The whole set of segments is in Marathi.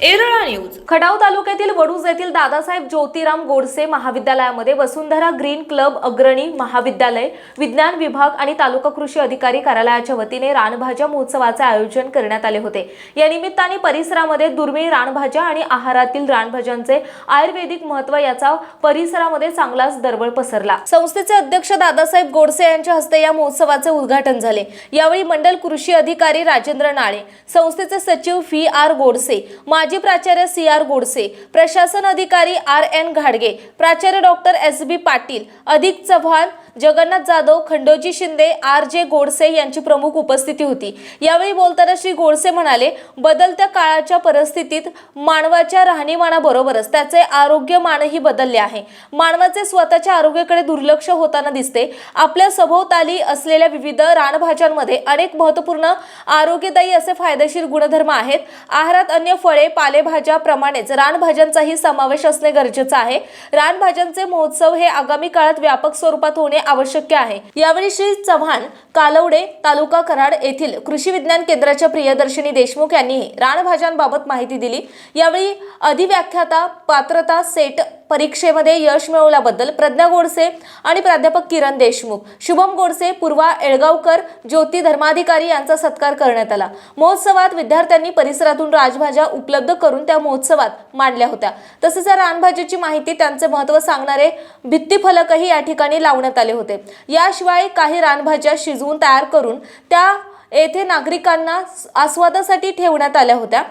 एरळा न्यूज. खटाव तालुक्यातील वडूज येथील दादासाहेब ज्योतिराम गोडसे महाविद्यालयामध्ये वसुंधरा ग्रीन क्लब अग्रणी महाविद्यालय विज्ञान विभाग आणि तालुका कृषी अधिकारी कार्यालयाच्या वतीने रानभाज्या महोत्सवाचे आयोजन करण्यात आले होते. या निमित्ताने परिसरामध्ये दुर्मिळ रानभाज्या आणि आहारातील रानभाज्यांचे आयुर्वेदिक महत्त्व याचा परिसरामध्ये चांगलाच दरवळ पसरला. संस्थेचे अध्यक्ष दादासाहेब गोडसे यांच्या हस्ते या महोत्सवाचे उद्घाटन झाले. यावेळी मंडल कृषी अधिकारी राजेंद्र नाळे संस्थेचे सचिव व्ही आर गोडसे माजी प्राचार्य सी आर गोडसे प्रशासन अधिकारी आर एन घाडगे प्राचार्य doctor S B Patil Adhik Chavan Jagannath Jadhav Khandoji Shinde R J Godse यांची प्रमुख उपस्थिती होती. यावेळी बोलताना श्री गोडसे म्हणाले बदलत्या काळाच्या परिस्थितीत मानवाच्या राहणीमानाबरोबरच त्याचे आरोग्यमानही बदलले आहे. मानवाचे स्वतःच्या आरोग्याकडे दुर्लक्ष होताना दिसते. आपल्या सभोवताली असलेल्या विविध रानभाज्यांमध्ये अनेक महत्त्वपूर्ण आरोग्यदायी असे फायदेशीर गुणधर्म आहेत. आहारात अन्य फळे पालेभाज्याप्रमाणेच रानभाज्यांचाही समावेश असणे गरजेचं आहे. रानभाज्यांचे महोत्सव हे आगामी काळात व्यापक स्वरूपात होणे आवश्यक आहे. यावेळी श्री चव्हाण कालवडे तालुका कराड येथील कृषी विज्ञान केंद्राच्या प्रियदर्शनी देशमुख यांनी रानभाज्यांबाबत माहिती दिली. यावेळी अधिव्याख्याता पात्रता सेट परीक्षेमध्ये यश मिळवल्याबद्दल प्रज्ञा गोडसे आणि प्राध्यापक किरण देशमुख शुभम गोडसे पूर्वा एळगावकर ज्योती धर्माधिकारी यांचा सत्कार करण्यात आला. महोत्सवात विद्यार्थ्यांनी परिसरातून राजभाज्या उपलब्ध करून त्या महोत्सवात मांडल्या होत्या. तसेच या रानभाज्याची माहिती त्यांचे महत्त्व सांगणारे भित्तीफलकही या ठिकाणी लावण्यात आले होते. याशिवाय काही रानभाज्या शिजवून तयार करून त्या येथे नागरिकांना आस्वादासाठी ठेवण्यात आल्या होत्या.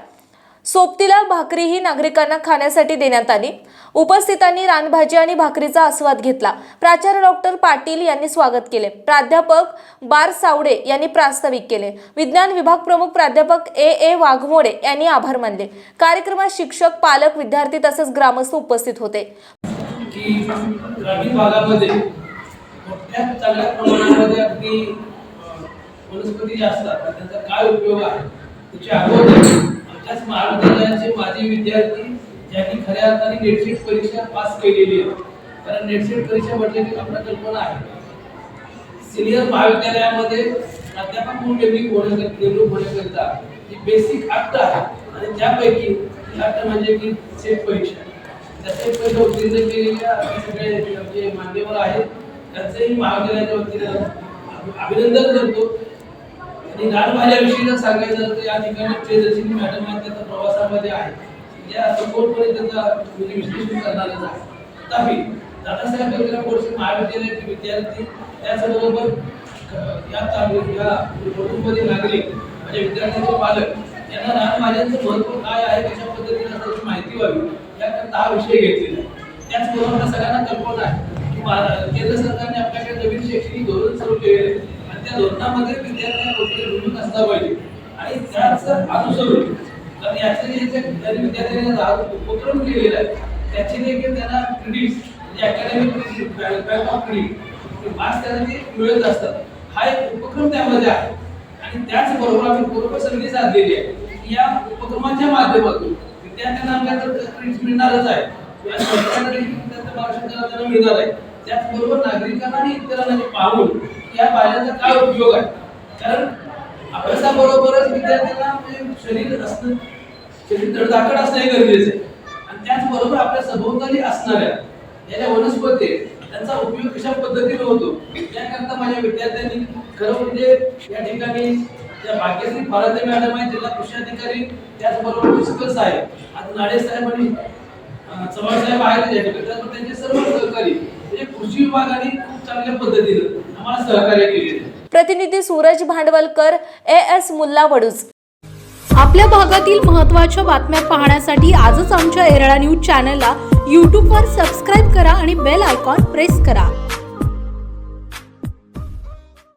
सोबतीला भाकरीही नागरिकांना खाण्यासाठी देण्यात आली. उपस्थितांनी रानभाजी आणि भाकरीचा आस्वाद घेतला. प्राचार्य डॉक्टर पाटील यांनी स्वागत केले. प्राध्यापक बार सावडे यांनी प्रास्ताविक केले. विज्ञान विभाग प्रमुख प्राध्यापक ए. ए. वाघमोडे यांनी आभार मानले. कार्यक्रमात शिक्षक पालक विद्यार्थी तसेच ग्रामस्थ उपस्थित होते. की ग्रामीण भागामध्ये मोठ्या चांगल्या प्रमाणामध्ये अगदी वनस्पती ज्या असतात त्यांचा काय उपयोग आहे? त्याची आठवण आमच्याच महाविद्यालयाचे माजी विद्यार्थी ज्यांनी खऱ्या अर्थाने नेटसेट परीक्षा पास केलेली आहे. कारण नेटसेट परीक्षा म्हटली की आपल्याला कल्पना आहे. सिनियर महाविद्यालयामध्ये प्राध्यापक म्हणून नेमणूक होण्याकरिता नेमणूक होण्याकरिता ही बेसिक अट आहे. आणि त्यापैकी अट म्हणजे की सेट परीक्षा. त्या सेट परीक्षा उत्तीर्ण केलेल्या सगळे आमचे मान्यवर आहेत त्यांचंही महाविद्यालयाच्या वतीनं अभिनंदन करतो. आणि रानभाज्याविषयी जर सांगायचं तर या ठिकाणी प्रियदर्शिनी मॅडम आहेत त्यांच्या प्रवासामध्ये आहे म्हणजे या सखोलपणे त्यांचा म्हणजे विश्लेषण करणारच आहे तथापि दादासाहेब ज्योतिराव गोडसे महाविद्यालयाचे विद्यार्थी त्याचबरोबर या तालु- या नागरिक म्हणजे विद्यार्थ्यांचे पालक यांना रानभाज्यांचं महत्त्व काय आहे कशा पद्धतीने असं माहिती व्हावी याकरता हा विषय घेतलेला आहे. त्याचबरोबर सगळ्यांना कल्पना आहे की केंद्र सरकारने आपल्याकडे नवीन शैक्षणिक धोरण सुरू केलेले आणि त्या धोरणामध्ये विद्यार्थ्यांना कुठे असला पाहिजे. आणि त्याच अनुसरून आणि याचे जे जे विद्यार्थ्यांनी उपक्रम केलेला आहे त्याचे देखील त्यांना क्रेडिट म्हणजे academic bank of credit marks त्यांना ते मिळत असतात. हा एक उपक्रम त्यामध्ये आहे. आणि त्याचबरोबर आम्ही पूर्व संधी साधलेली आहे. या उपक्रमाच्या माध्यमातून विद्यार्थ्यांना आपल्याला क्रेडिट मिळणारच आहे. किंवा त्यांना मिळणार आहे. त्याचबरोबर नागरिकांना आणि इतरांना पाहून या भाज्यांचा काय उपयोग आहे. कारण अभ्यासाबरोबरच विद्यार्थ्यांना म्हणजे शरीर असणं शरीर धडधाकट असणं हे गरजेचं आहे. आणि त्याचबरोबर आपल्या सभोवताली असणाऱ्या या ज्या वनस्पती त्यांचा उपयोग कशा पद्धतीने होतो त्याकरता माझ्या विद्यार्थ्यांनी खरं म्हणजे या ठिकाणी त्या भाग्यश्री फारादे मॅडम आहे जिल्हा कृषी अधिकारी त्याचबरोबर प्रिन्सिपल साहेब आता नाडे साहेब आणि चव्हाण साहेब आहेत या ठिकाणी. त्याचबरोबर त्यांचे सर्व सहकारी म्हणजे कृषी विभागाने खूप चांगल्या पद्धतीनं आम्हाला सहकार्य केलेलं आहे. प्रतिनिधी सूरज भांडवलकर ए एस मुल्ला वडूज. आपल्या भागातील महत्त्वाच्या बातम्या पाहण्यासाठी आजच आमच्या एरळा न्यूज चॅनलला यूट्यूबवर सबस्क्राईब करा आणि बेल आयकॉन प्रेस करा.